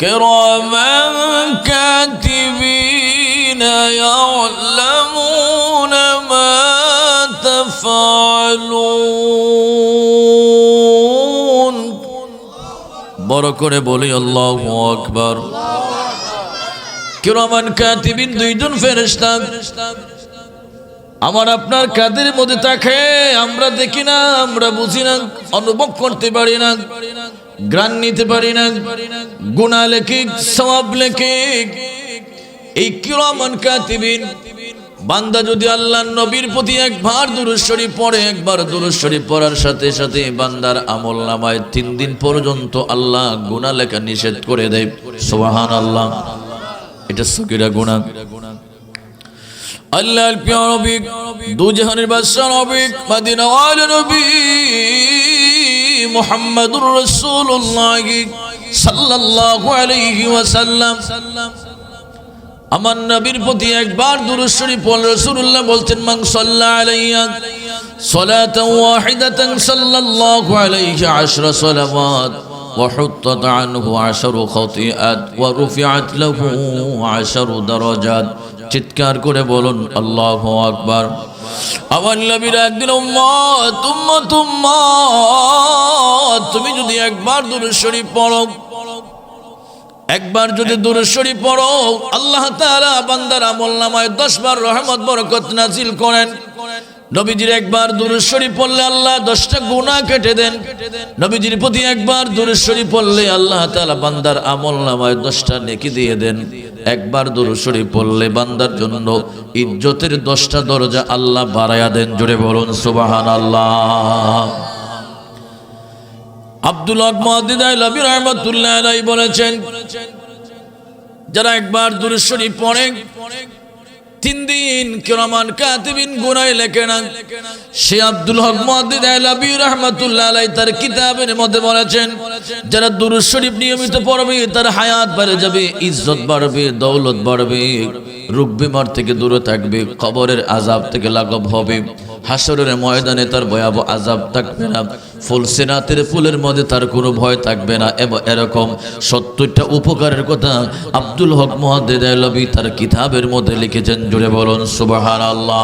كراما كاتبين يعلمون ما تفعلون বড় করে বলি আল্লাহ আকবার কিরমান কাতিবিন দুইজন ফেরেশতা আমার আপনার কাদের মধ্যে থাকে আমরা দেখি না আমরা বুঝি না অনুভব করতে পারি না গ্রান নিতে পারি না, গুণা লেখে সবাব লেখে। এই কিরমান কাতিবিন, বান্দা যদি আল্লাহ নবীর প্রতি একবার দুরুশ্বরী পড়ে, একবার দুরুশ্বরী পড়ার সাথে সাথে বান্দার আমল নামায় তিন দিন পর্যন্ত আল্লাহ গুণা লেখা নিষেধ করে দেয়। সোহান আল্লাহ এটা সকিরা গুণা। নবী দুজাহানের বাদশা নবী, মদিনা নবী। মুহাম্মাদুর রাসূলুল্লাহ সাল্লাল্লাহু আলাইহি ওয়াসাল্লাম। আমার নবীর প্রতি একবার দুরূদ শরীফ পড়ল রাসূলুল্লাহ বলতেন, মান সাল্লা আলাইয়া সালাতান ওয়াহিদাতান সাল্লাল্লাহু আলাইহি আশরা সালাওয়াত। وحطت عنه عشر خطيئات ورفعت له عشر درجات চিৎকার করে বলুন আল্লাহ আকবার আমার নবীর একদিন উম্মত উম্মত উম্মত তুমি যদি একবার দুরূদ শরীফ পড়ো একবার যদি দুরূদ শরীফ পড়ো আল্লাহ তাআলা বান্দার আমল নামায় 10 বার রহমত বরকত নাজিল করেন নবীজির একবার দুরূদ শরীফ পড়লে আল্লাহ 10টা গুনাহ কেটে দেন। নবীজির প্রতি একবার দুরূদ শরীফ পড়লে আল্লাহ তাআলা বান্দার আমল নামায় 10টা নেকি দিয়ে দেন। একবার দুরূদ শরীফ পড়লে বান্দার জন্য ইজ্জতের 10টা দরজা আল্লাহ বাড়ায়া দেন। জুড়ে বলুন আব্দুল মহাদিদাই লবি রহমতুল্লাহ আলাই বলেছেন, যারা একবার দুরূদ শরীফ পড়ে তিন দিন কিরমান কাতিবিন গুনায় লেখে না। সে আব্দুল হক মহাদিদ আলাবি আলাই তার কিতাবের মধ্যে বলেছেন, যারা দুরু শরীফ নিয়মিত পড়বে, তার হায়াত বেড়ে যাবে, ইজ্জত বাড়বে, দৌলত বাড়বে, রোগ বিমার থেকে দূরে থাকবে, কবরের আজাব থেকে লাঘব হবে। হাসরের ময়দানে তার ভয়াবহ আজাব থাকবে না। ফুল সেনাতের ফুলের মধ্যে তার কোনো ভয় থাকবে না। এবং এরকম সত্তরটা উপকারের কথা আব্দুল হক মহাদ্দেদ আলবী তার কিতাবের মধ্যে লিখেছেন, জুড়ে বলুন সুবাহান আল্লাহ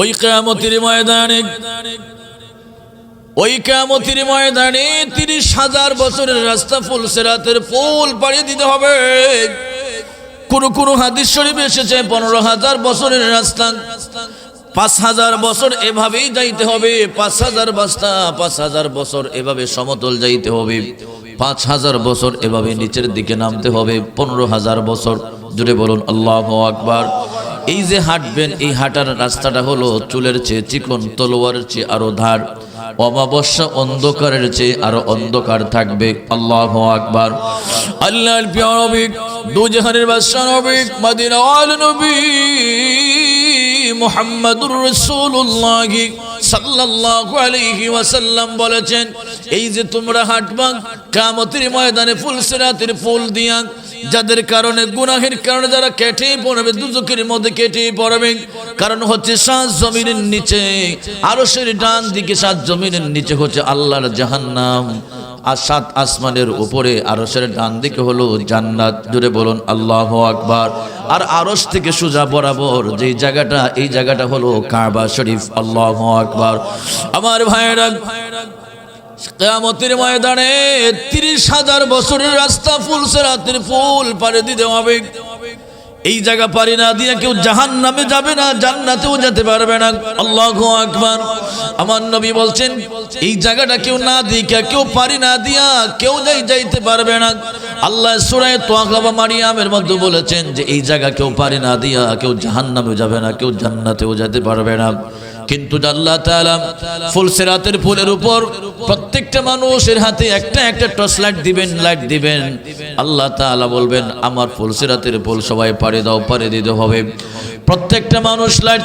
ওই কেয়ামতির ময়দানে, ওই কেয়ামতির ময়দানে তিরিশ হাজার বছরের রাস্তা ফুল সেরাতের ফুল পাড়িয়ে দিতে হবে। কোন কোন হাদিস শরীফ এসেছে, পনেরো হাজার বছরের রাস্তা। পাঁচ হাজার বছর এভাবেই যাইতে হবে, পাঁচ হাজার বাস্তা, পাঁচ হাজার বছর এভাবে সমতল যাইতে হবে, পাঁচ হাজার বছর এভাবে নিচের দিকে নামতে হবে, পনেরো হাজার বছর। জুড়ে বলুন, আল্লাহ আকবার। এই যে হাঁটবেন, এই হাঁটার রাস্তাটা হলো চুলের চেয়ে চিকন, তলোয়ারের চেয়ে আরও ধার। অমাবস্যা অন্ধকারের চেয়ে আরও অন্ধকার থাকবে। আল্লাহ আকবার। আল্লাহর প্রিয় নবী, দুজাহানের বাদশা নবী মদিনা আল নবী মুহাম্মাদুর রাসূলুল্লাহ সাল্লাল্লাহু আলাইহি ওয়াসাল্লাম বলেছেন, এই যে তোমরা হাঁটবা, কিয়ামতের ময়দানে ফুল সিরাতের ফুল দিয়া যাদের কারণে, গুনাহের কারণে যারা কেটে পড়বে, দুজকের মধ্যে কেটে পড়বে। কারণ হচ্ছে সাত জমিনের নিচে আরও সেই ডান দিকে সাত জমিনের নিচে হচ্ছে আল্লাহর জাহান্নাম। আর সাত আসমানের উপরে আরসের ডান দিকে হলো জান্নাত। জুড়ে বলুন, আল্লাহ আকবার। আর আরস থেকে সোজা বরাবর যে জায়গাটা, এই জায়গাটা হলো কাবা শরীফ। আল্লাহ আকবার। আমার ভাইয়েরা কেয়ামতের ময়দানে তিরিশ হাজার বছরের রাস্তা ফুল, সেরাতের ফুল পারে দিতে হবে। এই জায়গা পারি না দিয়ে কেউ জাহান নামে যাবে না, জান্নাতেও যেতে পারবে না। আল্লাহ আকবার। আমার নবী বলছেন, এই জায়গাটা কেউ না দিকা কেউ পারি না দিয়া কেউ যাই, যাইতে পারবে না। আল্লাহ সুরায় তোয়াকাবা মারিয়ামের মধ্যে বলেছেন যে, এই জায়গা কেউ পারি না দিয়া কেউ জাহান নামে যাবে না, কেউ জান্নাতেও যেতে পারবে না। কিন্তু আল্লাহ তাআলা ফুল সেরাতের ফুলের উপর প্রত্যেকটা মানুষের হাতে একটা একটা টর্চ লাইট দিবেন লাইট দিবেন। আল্লাহ তাআলা বলবেন, আমার ফুল সেরাতের ফুল সবাই পারে দাও পারে দিতে হবে। প্রত্যেকটা মানুষ লাইট,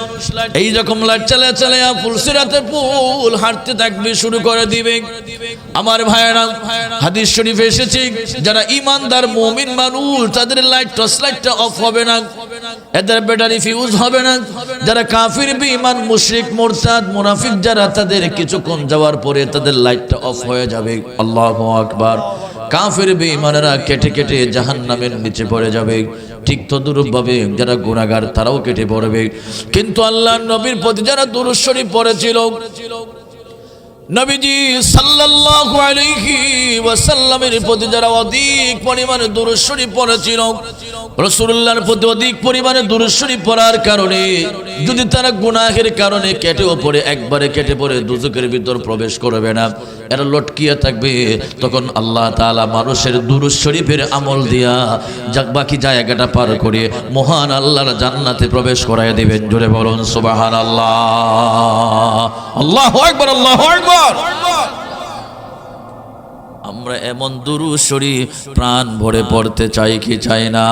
এই রকম লাইট চালা চালা ফুল সেরাতে ফুল হাঁটতে থাকবে, শুরু করে দিবে। আমার ভাইয়েরা, হাদিস শরীফ এসেছে, যারা ইমানদার মুমিন মানুষ, তাদের লাইট, টর্চ লাইটটা অফ হবে না। এদের ব্যাটারি ফিউজ হবে না। যারা কাফির বিমান মুশরিক, মোরতাদ, মুনাফিক, যারা তাদের কিছুক্ষণ যাওয়ার পরে তাদের লাইটটা অফ হয়ে যাবে। আল্লাহ আকবার। কাফের, বেঈমানেরা কেটে কেটে জাহান্নামের নিচে পড়ে যাবে। ঠিক তদুরূপভাবে যারা গুণাগার তারাও কেটে পড়বে। কিন্তু আল্লাহ নবীর প্রতি যারা দুরুশ্বরী পড়েছিল, নবীজি সাল্লাল্লাহু আলাইহি ওয়াসাল্লামের প্রতি যারা অধিক পরিমাণে দুরুশ্বরী পড়েছিল রাসূলুল্লাহর প্রতি অধিক পরিমাণে দুরুশ্বরী পড়ার কারণে, যদি তারা গুনাহের কারণে কেটেও পড়ে একবারে কেটে পড়ে দুজকের ভিতর প্রবেশ করবে না, এরা লটকিয়ে থাকবে। তখন আল্লাহ তালা মানুষের দুরুদ শরীফের আমল দিয়া যাক, বাকি জায়গাটা পার করে মহান আল্লাহর জান্নাতে প্রবেশ করায় দিবেন। জোরে বলুন, সুবহানাল্লাহ। আল্লাহ আকবার, আল্লাহু আকবার। আমরা এমন দুরু শরীফ প্রাণ ভরে পড়তে চাই কি চাই না।